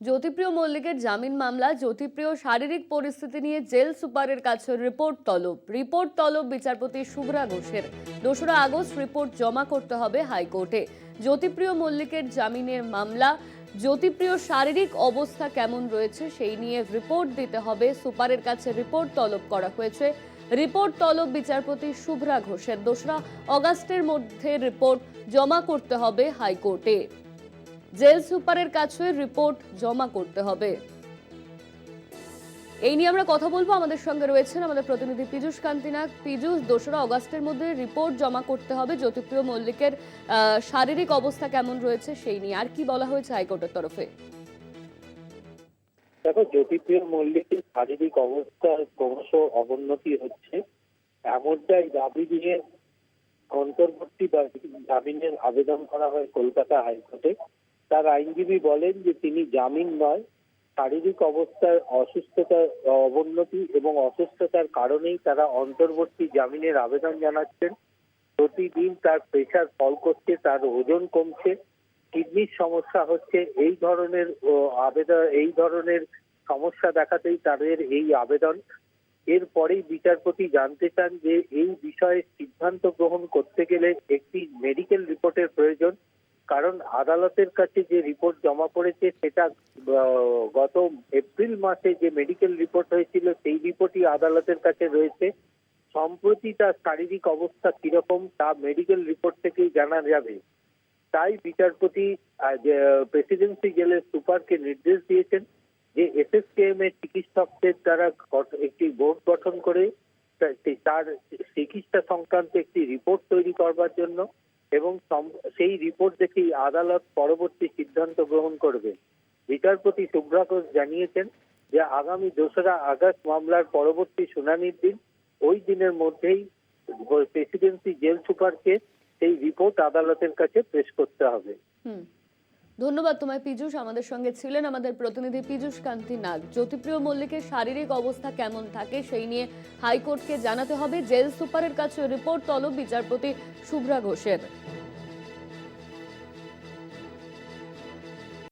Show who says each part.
Speaker 1: জ্যোতিপ্রিয় মল্লিকের জামিন মামলা, জ্যোতিপ্রিয় শারীরিক পরিস্থিতি নিয়ে জেল সুপারের কাছে রিপোর্ট তলব। রিপোর্ট তলব বিচারপতি শুভ্রা ঘোষের। দোসরা আগস্ট রিপোর্ট জমা করতে হবে হাইকোর্টে। জ্যোতিপ্রিয় মল্লিকের জামিনের মামলা, জ্যোতিপ্রিয় শারীরিক অবস্থা কেমন রয়েছে সেই নিয়ে রিপোর্ট দিতে হবে। সুপারের কাছে রিপোর্ট তলব করা হয়েছে। রিপোর্ট তলব বিচারপতি শুভ্রা ঘোষের। দোসরা অগাস্টের মধ্যে রিপোর্ট জমা করতে হবে হাইকোর্টে। জেল সুপারের কাছে রিপোর্ট জমা করতে হবে। এই নিয়ে আমরা কথা বলব। আমাদের সঙ্গে রয়েছেন আমাদের প্রতিনিধি পীযূষ কান্তিনাগ পীযূষ, দোসরা অগাস্টের মধ্যে রিপোর্ট জমা করতে হবে। জ্যোতিপ্রিয় মল্লিকের শারীরিক অবস্থা কেমন রয়েছে সেই নিয়ে আর কি বলা হয়েছে হাইকোর্টের তরফে?
Speaker 2: দেখো, জ্যোতিপ্রিয় মল্লিকের শারীরিক অবস্থার ক্রমশ অবনতি হচ্ছে। এমনটাই দাবি দিয়ে অন্তর্বর্তী জামিনের আবেদন করা হয় কলকাতা হাইকোর্টে। তার আইনজীবী বলেন যে তিনি জামিন নয়, শারীরিক অবস্থার অসুস্থতার অবনতি এবং অসুস্থতার কারণেই তারা অন্তর্বর্তী জামিনের আবেদন জানাচ্ছেন। প্রতিদিন তার প্রেশার ফল করছে, তার ওজন কমছে, কিডনির সমস্যা হচ্ছে, এই ধরনের আবেদন এই ধরনের সমস্যা দেখাতেই তাদের এই আবেদন। এরপরেই বিচারপতি জানতে চান যে এই বিষয়ে সিদ্ধান্ত গ্রহণ করতে গেলে একটি মেডিকেল রিপোর্টের প্রয়োজন। কারণ আদালতের কাছে যে রিপোর্ট জমা পড়েছে, সেটা গত এপ্রিল মাসে যে মেডিকেল রিপোর্ট হয়েছিল, সেই রিপোর্টই আদালতের কাছে রয়েছে। সম্প্রতি তার শারীরিক অবস্থা কীরকম, তা মেডিকেল রিপোর্ট থেকেই জানা যাবে। তাই বিচারপতি প্রেসিডেন্সি জেলের সুপারকে নির্দেশ দিয়েছেন যে এসএসকেএম এর চিকিৎসকদের দ্বারা একটি বোর্ড গঠন করে তার চিকিৎসা সংক্রান্ত একটি রিপোর্ট তৈরি করবার জন্য এবং সেই রিপোর্ট দেখেই আদালত পরবর্তী সিদ্ধান্ত গ্রহণ করবে। বিচারপতি শুভ্রা ঘোষ জানিয়েছেন যে, আগামী দোসরা আগস্ট মামলার পরবর্তী শুনানির দিন, ওই দিনের মধ্যেই প্রেসিডেন্সি জেল সুপারকে সেই রিপোর্ট আদালতের কাছে পেশ করতে হবে।
Speaker 1: ধন্যবাদ তোমায়, পীযুষ। আমাদের সঙ্গে ছিলেন আমাদের প্রতিনিধি পীযুষ কান্তি নাগ। জ্যোতিপ্রিয় মল্লিকের শারীরিক অবস্থা কেমন থাকে সেই নিয়ে হাইকোর্টকে জানাতে হবে। জেল সুপারের কাছে রিপোর্ট, তলব বিচারপতি শুভ্রা ঘোষের।